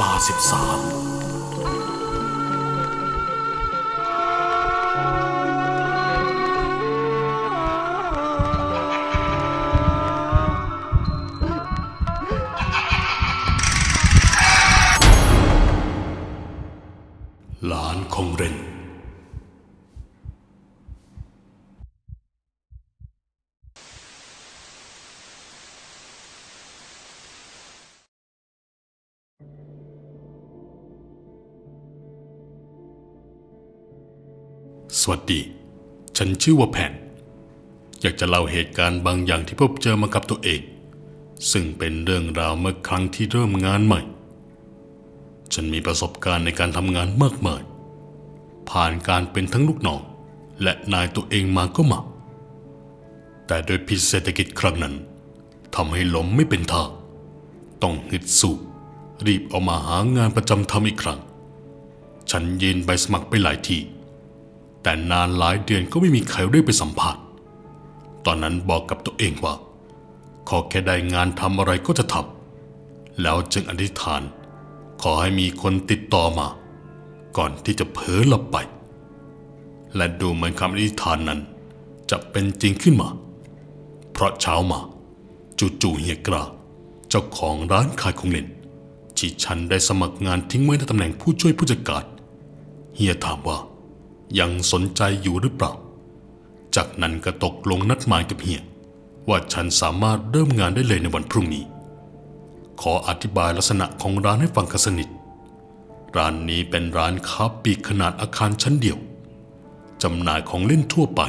ลาสิบสาม สวัสดี ฉันชื่อว่าแผ่น อยากจะเล่าเหตุการณ์บางอย่างที่พบเจอมากับตัวเอง ซึ่งเป็นเรื่องราวเมื่อครั้งที่เริ่มงานใหม่ ฉันมีประสบการณ์ในการทำงานมากมาย ผ่านการเป็นทั้งลูกน้องและนายตัวเองมาก็มาแต่โดยพิษเศรษฐกิจครั้งนั้นทำให้ล้มไม่เป็นท่า ต้องฮึดสู้รีบเอามาหางานประจำทำอีกครั้ง ฉันยืนใบสมัครไปหลายที่ แต่นานหลายเดือนก็ไม่มีใครเรียกไปสัมภาษณ์ตอนนั้นบอกกับตัวเองว่า ขอแค่ได้งานทำอะไรก็จะทำแล้วจึงอธิษฐาน ขอให้มีคนติดต่อมา ก่อนที่จะเผลอหลับไป และดูเหมือนคำอธิษฐานนั้น จะเป็นจริงขึ้นมา เพราะเช้ามา จู่ๆเฮียกราเจ้าของร้านขายของเล่นที่ฉันได้สมัครงานทิ้งไว้ในตำแหน่งผู้ช่วยผู้จัดการเฮียถามว่า ยังสนใจอยู่หรือเปล่า จากนั้นก็ตกลงนัดหมายกับเฮียว่าฉันสามารถเริ่มงานได้เลยในวันพรุ่งนี้ ขออธิบายลักษณะของร้านให้ฟังกันสนิท ร้านนี้เป็นร้านค้าปีกขนาดอาคารชั้นเดียว จำหน่ายของเล่นทั่วไป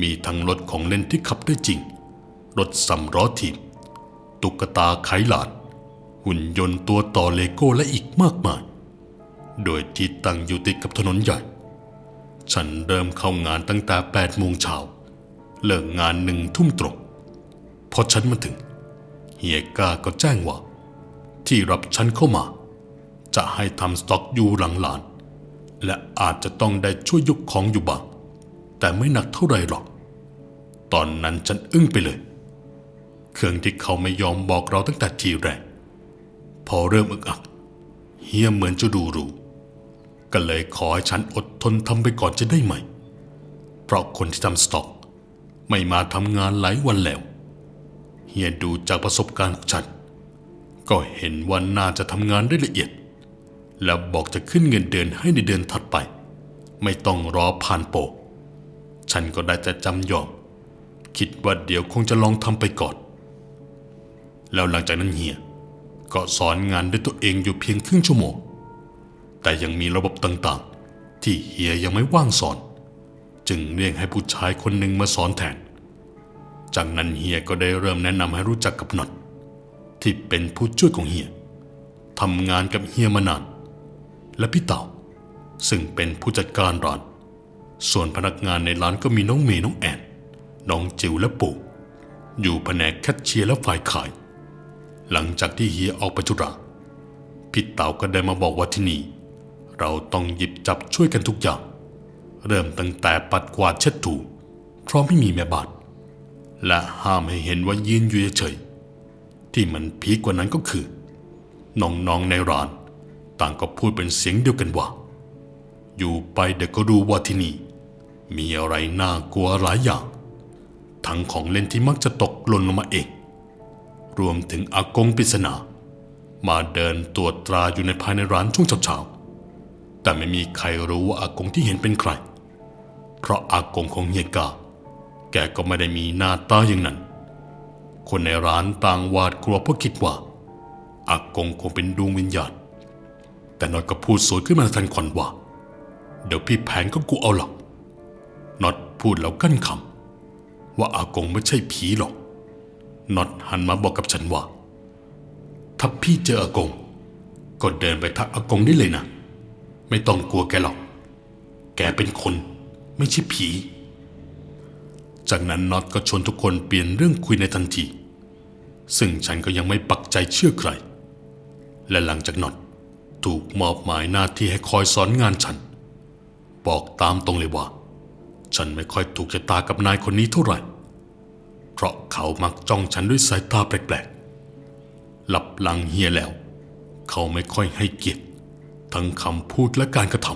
มีทั้งรถของเล่นที่ขับได้จริง รถสำล้อถีบตุ๊กตาไขหลานหุ่นยนต์ตัวต่อเลโก้และอีกมากมาย โดยที่ตั้งอยู่ติดกับถนนใหญ่ ฉันเริ่มเข้างานตั้งแต่8โมงเช้าเลิกงานหนึ่งทุ่มตรงพอฉันมาถึง เฮียก้าก็แจ้งว่า ที่รับฉันเข้ามา จะให้ทำสต็อกอยู่หลังหลาน และอาจจะต้องได้ช่วยยกของอยู่บ้าง แต่ไม่หนักเท่าไรหรอก ตอนนั้นฉันอึ้งไปเลย เครื่องที่เขาไม่ยอมบอกเราตั้งแต่ทีแรก พอเริ่มอึกอัก เฮียเหมือนจะดูรู้ ก็เลยขอให้ฉันอดทนทำไปก่อนจะได้ไหม เพราะคนที่ทำสต็อก ไม่มาทำงานหลายวันแล้ว เฮียดูจากประสบการณ์ของฉัน ก็เห็นว่าน่าจะทำงานได้ละเอียด และบอกจะขึ้นเงินเดือนให้ในเดือนถัดไป ไม่ต้องรอผ่านโปรฉันก็ได้แต่จำยอม คิดว่าเดี๋ยวคงจะลองทำไปก่อน แล้วหลังจากนั้นเฮียก็สอนงานด้วยตัวเองอยู่เพียงครึ่งชั่วโมง แต่ยังมีระบบต่างๆ ที่เฮียยังไม่ว่างสอน จึงเรียกให้ผู้ชายคนหนึ่งมาสอนแทน จากนั้นเฮียก็ได้เริ่มแนะนำให้รู้จักกับน็อตที่เป็นผู้ช่วยของเฮียทำงานกับเฮียมานาน และพี่เต่า ซึ่งเป็นผู้จัดการร้าน ส่วนพนักงานในร้านก็มีน้องเมย์น้องแอน น้องจิวและปู่ อยู่แผนกแคชเชียร์และฝ่ายขาย หลังจากที่เฮียออกไปธุระพี่เต่าก็ได้มาบอกว่าที่นี่ เราต้องหยิบจับช่วยกันทุกอย่าง เริ่มตั้งแต่ปัดกวาดเช็ดถูเพราะไม่มีแม่บ้านและห้ามให้เห็นว่ายืนอยู่เฉยๆที่มันพีกกว่านั้นก็คือน้องๆในร้าน ต่างก็พูดเป็นเสียงเดียวกันว่า อยู่ไปเดี๋ยวก็รู้ว่าที่นี่ มีอะไรน่ากลัวหลายอย่าง ทั้งของเล่นที่มักจะตกหล่นลงมาเอง รวมถึงอากงปริศนา มาเดินตรวจตราอยู่ในภายในร้านช่วงเช้าๆ แต่ไม่มีใครรู้ว่าอากงที่เห็นเป็นใคร เพราะอากงของเฮียกา แกก็ไม่ได้มีหน้าตาอย่างนั้น คนในร้านต่างหวาดกลัวเพราะคิดว่าอากงคงเป็นดวงวิญญาณ แต่น็อตก็พูดสวนขึ้นมาทันควันว่า เดี๋ยวพี่แผนก็กูเอาหรอกน็อตพูดแล้วกั้นคำว่าอากงไม่ใช่ผีหรอกน็อตหันมาบอกกับฉันว่า ถ้าพี่เจออากง ก็เดินไปทักอากงได้เลยนะ ไม่ต้องกลัวแกหรอก แกเป็นคนไม่ใช่ผี จากนั้นน็อตก็ชวนทุกคนเปลี่ยนเรื่องคุยในทันที ซึ่งฉันก็ยังไม่ปักใจเชื่อใคร และหลังจากน็อตถูกมอบหมายหน้าที่ให้คอยสอนงานฉัน บอกตามตรงเลยว่า ฉันไม่ค่อยถูกชะตากับนายคนนี้เท่าไหร่ เพราะเขามักจ้องฉันด้วยสายตาแปลกๆ หลับหลังเฮียแล้ว เขาไม่ค่อยให้เกียรติ ทั้งคำพูดและการกระท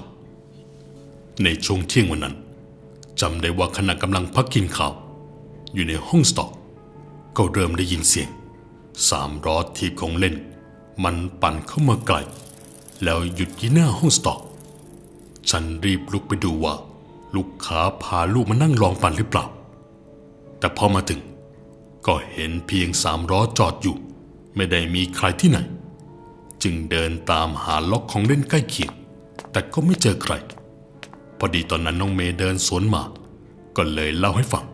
ำในช่วงเที่ยงวันนั้นจำได้ว่าขณะกำลังพักกินข้าว อยู่ในห้องสต็อก ก็เริ่มได้ยินเสียง สามล้อทีบของเล่น มันปั่นเข้ามาไกล แล้วหยุดที่หน้าห้องสต็อก ฉันรีบลุกไปดูว่า ลูกค้าพาลูกมานั่งลองปั่นหรือเปล่า แต่พอมาถึง ก็เห็นเพียงสามล้อจอดอยู่ ไม่ได้มีใครที่ไหน จึงเดินตามหาล็อกของเล่นใกล้เคียง แต่ก็ไม่เจอใคร พอดีตอนนั้นน้องเมย์เดินสวนมา ก็เลยเล่าให้ฟัง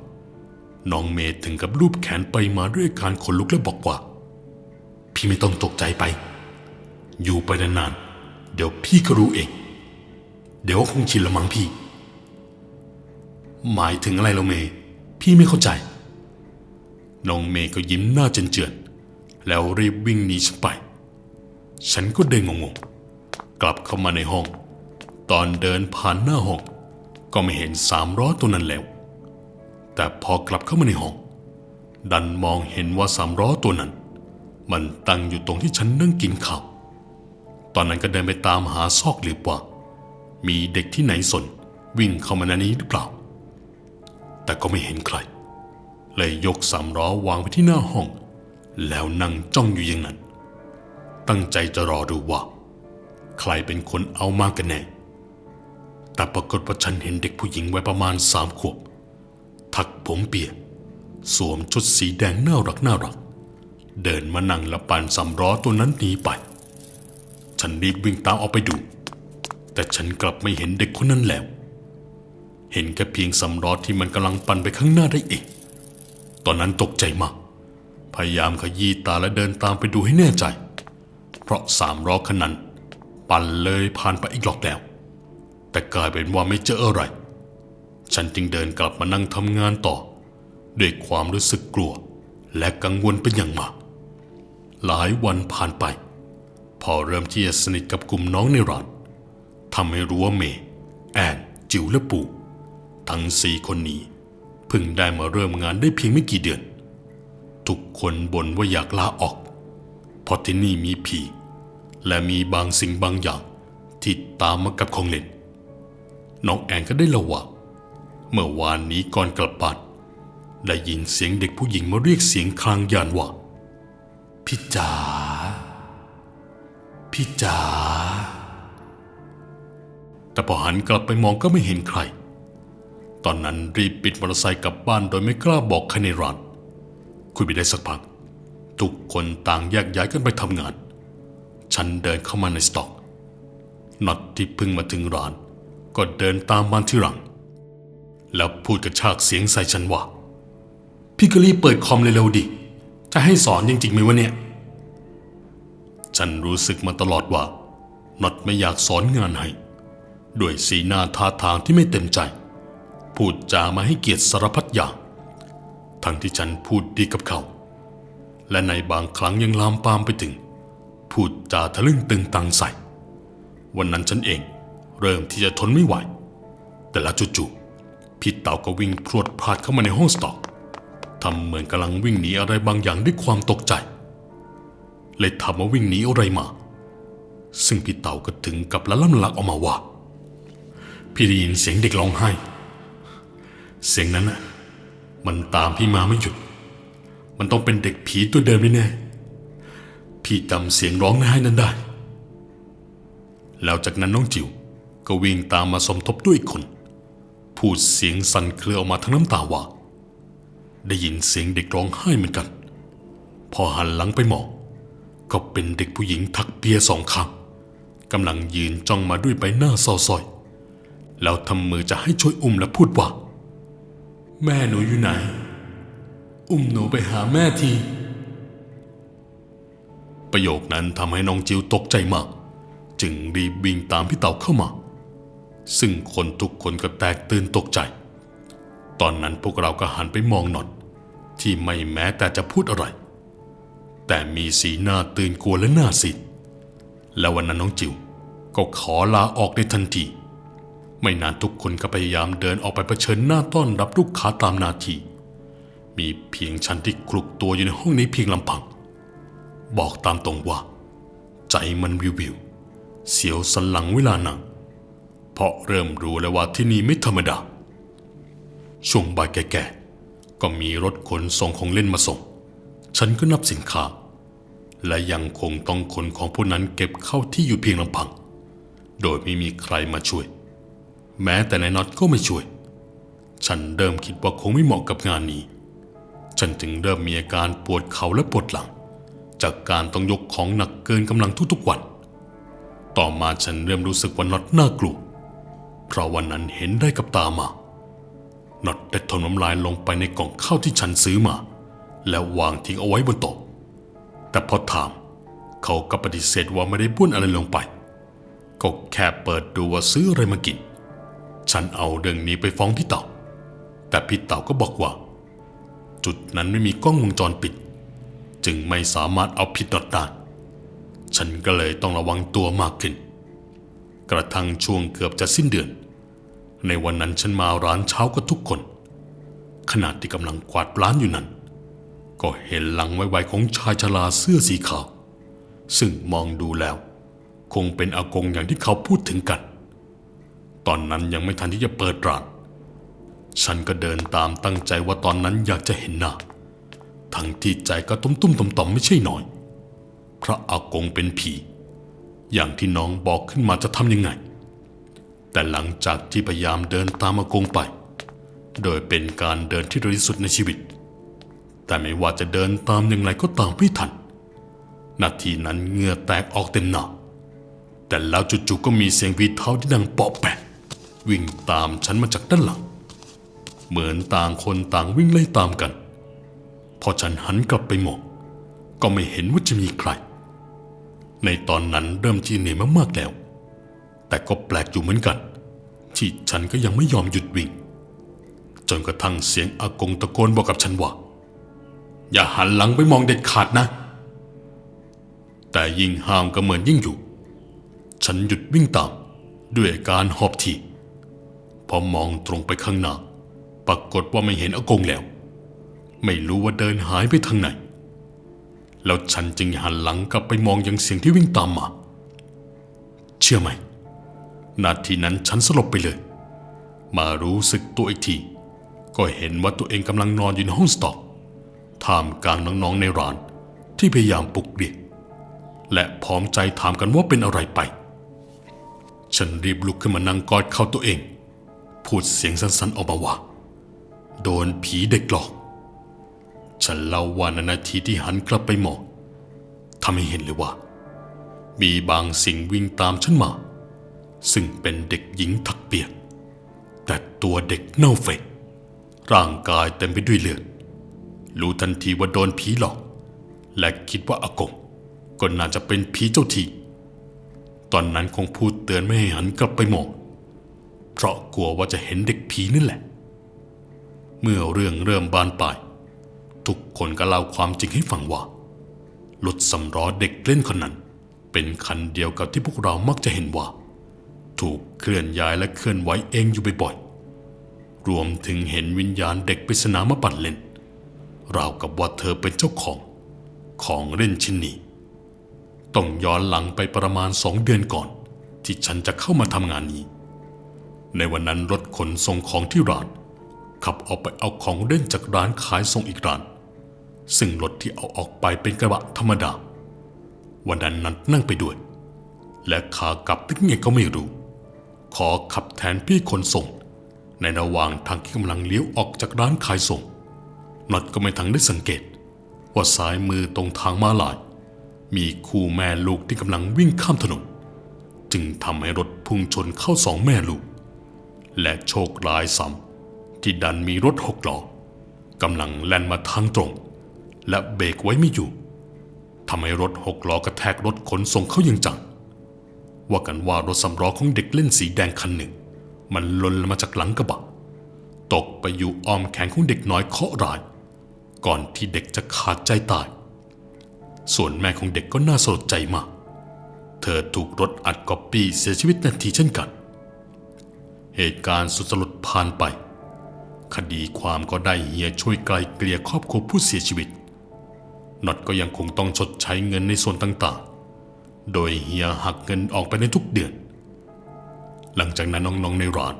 น้องเมย์ถึงกับรูปแขนไปมาด้วยการขนลุกและบอกว่า พี่ไม่ต้องตกใจไป อยู่ไปนานๆ เดี๋ยวพี่ก็รู้เอง เดี๋ยวคงชินละมั้งพี่ หมายถึงอะไรเราเมย์พี่ไม่เข้าใจ น้องเมย์ก็ยิ้มหน้าเจือนๆแล้วรีบวิ่งหนีฉันไป ฉันก็เดินงงๆ กลับเข้ามาในห้อง ตอนเดินผ่านหน้าห้อง ก็ไม่เห็นสามล้อตัวนั้นแล้ว แต่พอกลับเข้ามาในห้อง ดันมองเห็นว่าสามล้อตัวนั้น มันตั้งอยู่ตรงที่ฉันนั่งกินข้าวตอนนั้นก็เดินไปตามหาซอกหรือว่า มีเด็กที่ไหนสนวิ่งเข้ามาในนี้หรือเปล่า แต่ก็ไม่เห็นใคร เลยยกสามล้อวางไว้ที่หน้าห้อง แล้วนั่งจ้องอยู่อย่างนั้น ตั้งใจจะรอดูว่า ใครเป็นคนเอามากันแน่ แต่ปรากฏว่าฉันเห็นเด็กผู้หญิงวัยประมาณสามขวบถักผมเปียกสวมชุดสีแดงน่ารักน่ารัก เดินมานั่งและปั่นสำล้อตัวนั้นหนีไป ฉันรีบวิ่งตามออกไปดู แต่ฉันกลับไม่เห็นเด็กคนนั้นแล้ว เห็นแค่เพียงสำล้อที่มันกำลังปั่นไปข้างหน้าได้เองตอนนั้นตกใจมาก พยายามขยี้ตาและเดินตามไปดูให้แน่ใจ เพราะสามล้อคันนั้น ปั่นเลยผ่านไปอีกหลอกแล้ว แต่กลายเป็นว่าไม่เจออะไร ฉันจึงเดินกลับมานั่งทำงานต่อ ด้วยความรู้สึกกลัว และกังวลเป็นอย่างมาก หลายวันผ่านไป พอเริ่มที่จะสนิทกับกลุ่มน้องในร้านทำให้รู้ว่าเมย์แอนจิวและปู่ทั้งสี่คนนี้เพิ่งได้มาเริ่มงานได้เพียงไม่กี่เดือน ทุกคนบ่นว่าอยากลาออก เพราะที่นี่มีผี และมีบางสิ่งบางอย่างที่ตามมากับของเล่น น้องแอนก็ได้เล่าว่าเมื่อวานนี้ก่อนกลับบ้านได้ยินเสียงเด็กผู้หญิงมาเรียกเสียงคลางยานว่าพี่จ๋าพี่จ๋าแต่พอหันกลับไปมองก็ไม่เห็นใคร ตอนนั้นรีบปิดมอเตอร์ไซค์กลับบ้านโดยไม่กล้าบอกใครในร้านคุยไปได้สักพัก ทุกคนต่างแยกย้ายกันไปทำงาน ฉันเดินเข้ามาในสต็อกน็อตที่เพิ่งมาถึงร้าน ก็เดินตามมาที่หลัง แล้วพูดกระชากเสียงใส่ฉันว่า พี่ก็รีบเปิดคอมเร็วๆดิ จะให้สอนจริงๆไหมวะเนี่ย ฉันรู้สึกมาตลอดว่าน็อตไม่อยากสอนงานให้ ด้วยสีหน้าท่าทางที่ไม่เต็มใจ พูดจามาให้เกียรติสารพัดอย่าง ทั้งที่ฉันพูดดีกับเขา และในบางครั้งยังลามปามไปถึง พูดจาทะลึ่งตึงตังใส่ วันนั้นฉันเองเริ่มที่จะทนไม่ไหว แต่ละจู่ๆพี่เต่าก็วิ่งพรวดพลาดเข้ามาในห้องสต็อกทำเหมือนกำลังวิ่งหนีอะไรบางอย่างด้วยความตกใจ เลยถามว่าวิ่งหนีอะไรมา ซึ่งพี่เต่าก็ถึงกับละล่ำลักออกมาว่า พี่ได้ยินเสียงเด็กร้องไห้ เสียงนั้นน่ะมันตามพี่มาไม่หยุด มันต้องเป็นเด็กผีตัวเดิมแน่ๆพี่จำเสียงร้องไห้นั้นได้ แล้วจากนั้นน้องจิ๋วก็วิ่งตามมาสมทบด้วยคน พูดเสียงสั่นเครือออกมาทั้งน้ำตาว่า ได้ยินเสียงเด็กร้องไห้เหมือนกัน พอหันหลังไปมองก็เป็นเด็กผู้หญิงทักเปียสองข้างกำลังยืนจ้องมาด้วยใบหน้าเศร้าซอย แล้วทำมือจะให้ช่วยอุ้มและพูดว่า แม่หนูอยู่ไหน อุ้มหนูไปหาแม่ที ประโยคนั้นทำให้น้องจิวตกใจมาก จึงรีบวิ่งตามพี่เต่าเข้ามา ซึ่งคนทุกคนก็แตกตื่นตกใจ ตอนนั้นพวกเราก็หันไปมองหนอนที่ไม่แม้แต่จะพูดอะไร แต่มีสีหน้าตื่นกลัวและหน้าสิดแล้ววันนั้นน้องจิวก็ขอลาออกในทันที ไม่นานทุกคนก็พยายามเดินออกไปเผชิญหน้าต้อนรับลูกค้าตามนาที มีเพียงฉันที่คลุกตัวอยู่ในห้องนี้เพียงลำพัง บอกตามตรงว่า ใจมันวิววิว เสียวสันหลังเวลานั่งเพราะเริ่มรู้แล้วว่าที่นี่ไม่ธรรมดา ช่วงบ่ายแก่ๆ ก็มีรถขนส่งของเล่นมาส่ง ฉันก็นับสินค้า และยังคงต้องขนของพวกนั้นเก็บเข้าที่อยู่เพียงลำพัง โดยไม่มีใครมาช่วย แม้แต่นายน็อตก็ไม่ช่วย ฉันเริ่มคิดว่าคงไม่เหมาะกับงานนี้ ฉันจึงเริ่มมีอาการปวดเข่าและปวดหลัง จากการต้องยกของหนักเกินกำลังทุกๆวัน ต่อมาฉันเริ่มรู้สึกว่าน็อตน่ากลัว เพราะวันนั้นเห็นได้กับตามาน็อตได้ถมน้ำลายลงไปในกล่องข้าวที่ฉันซื้อมา แล้ววางทิ้งเอาไว้บนโต๊ะ แต่พอถาม เขาก็ปฏิเสธว่าไม่ได้บ้วนอะไรลงไป ก็แค่เปิดดูว่าซื้ออะไรมากิน ฉันเอาเรื่องนี้ไปฟ้องพี่เต่า แต่พี่เต่าก็บอกว่า จุดนั้นไม่มีกล้องวงจรปิด จึงไม่สามารถเอาผิดน็อตได้ฉันก็เลยต้องระวังตัวมากขึ้น กระทั่งช่วงเกือบจะสิ้นเดือน ในวันนั้นฉันมาร้านเช้ากับทุกคน ขณะที่กำลังกวาดร้านอยู่นั้น ก็เห็นหลังไวๆของชายชราเสื้อสีขาว ซึ่งมองดูแล้ว คงเป็นอากงอย่างที่เขาพูดถึงกัน ตอนนั้นยังไม่ทันที่จะเปิดร้าน ฉันก็เดินตามตั้งใจว่าตอนนั้นอยากจะเห็นหน้า ทั้งที่ใจก็ตุ้มตุ้มต่อมต่อมไม่ใช่น้อย พระอากงเป็นผี อย่างที่น้องบอกขึ้นมาจะทำยังไง แต่หลังจากที่พยายามเดินตามอากงไป โดยเป็นการเดินที่เร็วที่สุดในชีวิต แต่ไม่ว่าจะเดินตามอย่างไรก็ตามไม่ทัน นาทีนั้นเหงื่อแตกออกเต็มหน้า แต่แล้วจู่ๆก็มีเสียงวีเท้าที่ดังเปาะแปะวิ่งตามฉันมาจากด้านหลัง เหมือนต่างคนต่างวิ่งไล่ตามกัน พอฉันหันกลับไปมองก็ไม่เห็นว่าจะมีใคร ในตอนนั้นเริ่มจีเหนื่อยมากๆแล้ว แต่ก็แปลกอยู่เหมือนกัน ที่ฉันก็ยังไม่ยอมหยุดวิ่ง จนกระทั่งเสียงอากงตะโกนบอกกับฉันว่า อย่าหันหลังไปมองเด็ดขาดนะ แต่ยิ่งห้ามก็เหมือนยิ่งอยู่ ฉันหยุดวิ่งตามด้วยการหอบทีพอมองตรงไปข้างหน้า ปรากฏว่าไม่เห็นอากงแล้ว ไม่รู้ว่าเดินหายไปทางไหน แล้วฉันจึงหันหลังกลับไปมองยังเสียงที่วิ่งตามมา เชื่อไหม นาทีนั้นฉันสลบไปเลย มารู้สึกตัวอีกที ก็เห็นว่าตัวเองกำลังนอนอยู่ในห้องสต็อกท่ามกลางน้องๆในร้านที่พยายามปลุกเรียกและพร้อมใจถามกันว่าเป็นอะไรไป ฉันรีบลุกขึ้นมานั่งกอดเข้าตัวเอง พูดเสียงสั้นๆออกมาว่า โดนผีเด็กหลอก ฉันเล่าว่าในนาทีที่หันกลับไปมองทำให้เห็นเลยว่า มีบางสิ่งวิ่งตามฉันมา ซึ่งเป็นเด็กหญิงทักเปียก แต่ตัวเด็กเน่าเฟะร่างกายเต็มไปด้วยเลือด รู้ทันทีว่าโดนผีหลอก และคิดว่าอากงก็น่าจะเป็นผีเจ้าที่ตอนนั้นคงพูดเตือนไม่ให้หันกลับไปมอง เพราะกลัวว่าจะเห็นเด็กผีนั่นแหละ เมื่อเรื่องเริ่มบานปลายทุกคนก็เล่าความจริงให้ฟังว่ารถสำล้อเด็กเล่นคนนั้น เป็นคันเดียวกับที่พวกเรามักจะเห็นว่า ถูกเคลื่อนย้ายและเคลื่อนไหวเองอยู่บ่อยๆรวมถึงเห็นวิญญาณเด็กปริศนามาปั่นเล่นราวกับว่าเธอเป็นเจ้าของ ของเล่นชิ้นนี้ต้องย้อนหลังไปประมาณสองเดือนก่อน ที่ฉันจะเข้ามาทำงานนี้ ในวันนั้นรถขนส่งของที่ร้าน ขับออกไปเอาของเล่นจากร้านขายส่งอีกร้าน ซึ่งรถที่เอาออกไปเป็นกระบะธรรมดา วันนั้นนัดนั่งไปด้วย และขากลับตึกไงก็ไม่รู้ ขอขับแทนพี่คนส่ง ในระหว่างทางที่กำลังเลี้ยวออกจากร้านขายส่งน็อตก็ไม่ทันได้สังเกต ว่าซ้ายมือตรงทางมาลาย มีคู่แม่ลูกที่กำลังวิ่งข้ามถนนจึงทำให้รถพุ่งชนเข้าสองแม่ลูก และโชคร้ายซ้ำ ที่ดันมีรถหกล้อกำลังแล่นมาทางตรง และเบรกไว้ไม่อยู่ทำให้รถหกล้อกระแทกรถขนส่งเขาอย่างจัง ว่ากันว่ารถสำล้อของเด็กเล่นสีแดงคันหนึ่ง มันลนลงมาจากหลังกระบะ ตกไปอยู่อ้อมแขนของเด็กน้อยเคาะร้าย ก่อนที่เด็กจะขาดใจตาย ส่วนแม่ของเด็กก็น่าสลดใจมาก เธอถูกรถอัดก๊อปปี้เสียชีวิตนาทีเช่นกัน เหตุการณ์สุดสลดผ่านไป คดีความก็ได้เฮียช่วยไกลเกลี่ยครอบครัวผู้เสียชีวิตน็อตก็ยังคงต้องชดใช้เงินในส่วนต่างๆ โดยเฮียหักเงินออกไปในทุกเดือน หลังจากนั้นน้องๆในร้าน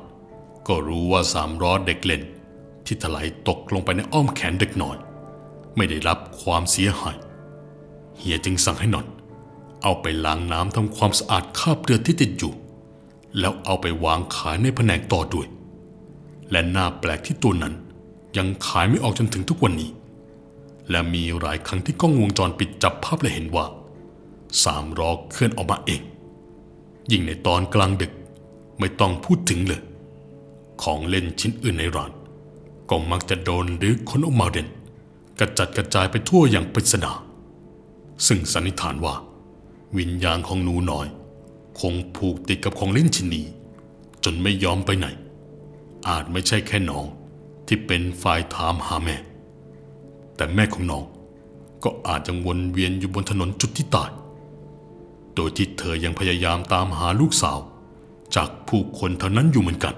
ก็รู้ว่าสามล้อเด็กเล่น ที่ถลายตกลงไปในอ้อมแขนเด็กน้อย ไม่ได้รับความเสียหาย เฮียจึงสั่งให้หนอนเอาไปล้างน้ำทำความสะอาดคราบเลือดที่ติดอยู่ แล้วเอาไปวางขายในแผนกต่อด้วย และน่าแปลกที่ตัวนั้น ยังขายไม่ออกจนถึงทุกวันนี้ และมีหลายครั้งที่กล้องวงจรปิดจับภาพและเห็นว่าสามล้อเคลื่อนออกมาเอง ยิ่งในตอนกลางดึกไม่ต้องพูดถึงเลย ของเล่นชิ้นอื่นในร้าน ก็มักจะโดนหรือคนออกมาเด่น กระจัดกระจายไปทั่วอย่างปริศนาซึ่งสันนิษฐานว่า วิญญาณของหนูน้อย คงผูกติดกับของเล่นชิ้นนี้ จนไม่ยอมไปไหน อาจไม่ใช่แค่น้องที่เป็นฝ่ายถามหาแม่ แต่แม่ของน้องก็อาจยังวนเวียนอยู่บนถนนจุดที่ตาย โดยที่เธอยังพยายามตามหาลูกสาว จากผู้คนเท่านั้นอยู่เหมือนกัน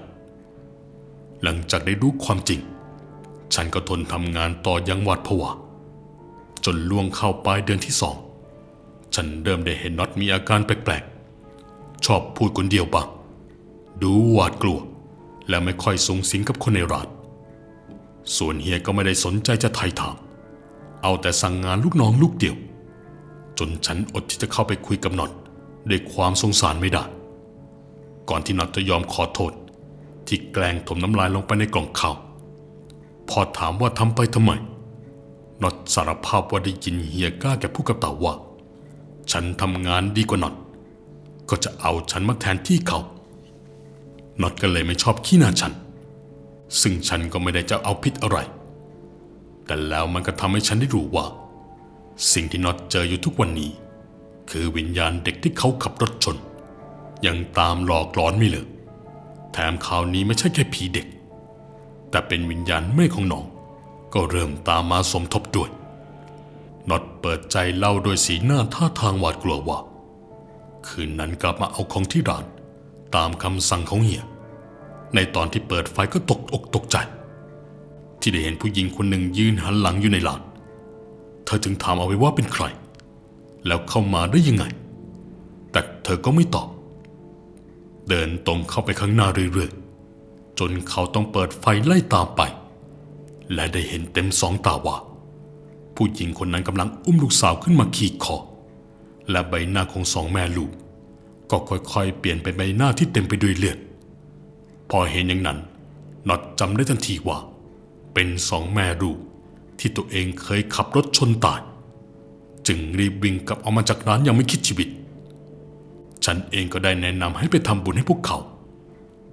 หลังจากได้รู้ความจริง ฉันก็ทนทำงานต่อยังหวาดผวาจนล่วงเข้าปลายเดือนที่สอง ฉันเริ่มได้เห็นน็อตมีอาการแปลกๆ ชอบพูดคนเดียวบ้างดูหวาดกลัว และไม่ค่อยสูงสิงกับคนในร้านส่วนเฮียก็ไม่ได้สนใจจะไถ่ถามเอาแต่สั่งงานลูกน้องลูกเดียว จนฉันอดที่จะเข้าไปคุยกับน็อตด้วยความสงสารไม่ได้ ก่อนที่น็อตจะยอมขอโทษ ที่แกล้งถมน้ำลายลงไปในกล่องข้าวพอถามว่าทำไปทำไมน็อตสารภาพว่าได้ยินเฮียกล้าแกพูดกับเต่าว่า ฉันทำงานดีกว่าน็อตก็จะเอาฉันมาแทนที่เขา น็อตก็เลยไม่ชอบขี้หน้าฉัน ซึ่งฉันก็ไม่ได้จะเอาผิดอะไร แต่แล้วมันก็ทำให้ฉันได้รู้ว่า สิ่งที่น็อตเจออยู่ทุกวันนี้ คือวิญญาณเด็กที่เขาขับรถชน ยังตามหลอกหลอนไม่เลิกแถมคราวนี้ไม่ใช่แค่ผีเด็ก แต่เป็นวิญญาณแม่ของน้อง ก็เริ่มตามมาสมทบด้วยน็อตเปิดใจเล่าโดยสีหน้าท่าทางหวาดกลัวว่า คืนนั้นกลับมาเอาของที่ร้าน ตามคำสั่งของเฮีย ในตอนที่เปิดไฟก็ตกอกตกใจ ที่ได้เห็นผู้หญิงคนหนึ่งยืนหันหลังอยู่ในร้านเธอจึงถามเอาไว้ว่าเป็นใคร แล้วเข้ามาได้ยังไง แต่เธอก็ไม่ตอบ เดินตรงเข้าไปข้างหน้าเรื่อยๆ จนเขาต้องเปิดไฟไล่ตามไป และได้เห็นเต็มสองตาว่าผู้หญิงคนนั้นกำลังอุ้มลูกสาวขึ้นมาขี่คอและใบหน้าของสองแม่ลูก ก็ค่อยๆ เปลี่ยนเป็นใบหน้าที่เต็มไปด้วยเลือด พอเห็นอย่างนั้นน็อตจำได้ทันทีว่า เป็นสองแม่ลูกที่ตัวเองเคยขับรถชนตาย จึงรีบวิ่งกลับออกมาจากร้านยังไม่คิดชีวิต ฉันเองก็ได้แนะนำให้ไปทำบุญให้พวกเขา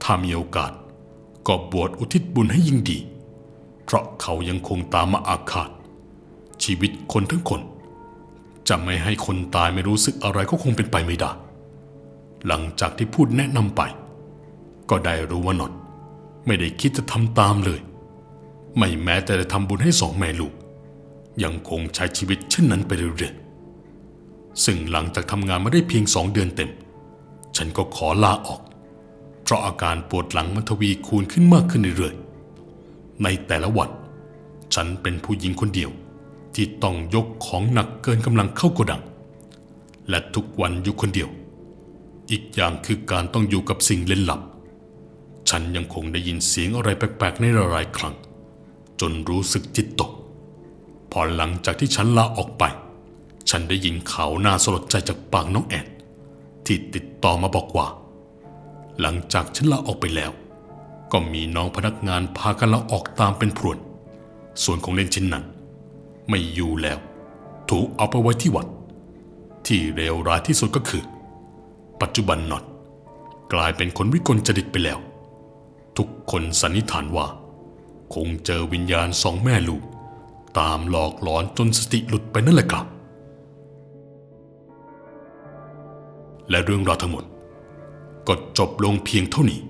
ถ้ามีโอกาสก็บวชอุทิศบุญให้ยิ่งดี เพราะเขายังคงตามมาอาฆาต ชีวิตคนทั้งคน จะไม่ให้คนตายไม่รู้สึกอะไรก็คงเป็นไปไม่ได้ หลังจากที่พูดแนะนำไป ก็ได้รู้ว่านนท์ไม่ได้คิดจะทำตามเลย ไม่แม้แต่จะทำบุญให้สองแม่ลูก ยังคงใช้ชีวิตเช่นนั้นไปเรื่อยๆซึ่งหลังจากทำงานมาได้เพียงสองเดือนเต็ม ฉันก็ขอลาออก เพราะอาการปวดหลังมันทวีคูณขึ้นมากขึ้นเรื่อยๆในแต่ละวัน ฉันเป็นผู้หญิงคนเดียวที่ต้องยกของหนักเกินกำลังเข้าโกดัง และทุกวันอยู่คนเดียว อีกอย่างคือการต้องอยู่กับสิ่งเล่นลับ ฉันยังคงได้ยินเสียงอะไรแปลกๆในหลายๆครั้ง จนรู้สึกจิตตก พอหลังจากที่ฉันลาออกไป ฉันได้ยินข่าวน่าสลดใจจากปากน้องแอนที่ติดต่อมาบอกว่า หลังจากฉันลาออกไปแล้ว ก็มีน้องพนักงานพากันลาออกตามเป็นพรวน ส่วนของเล่นชิ้นนั้น ไม่อยู่แล้ว ถูกเอาไปไว้ที่วัด ที่เลวร้ายที่สุดก็คือ ปัจจุบันน็อตกลายเป็นคนวิกลจริตไปแล้ว ทุกคนสันนิษฐานว่า คงเจอวิญญาณสองแม่ลูก ตามหลอกหลอนจนสติหลุดไปนั่นแหละครับ และเรื่องราวทั้งหมดก็จบลงเพียงเท่านี้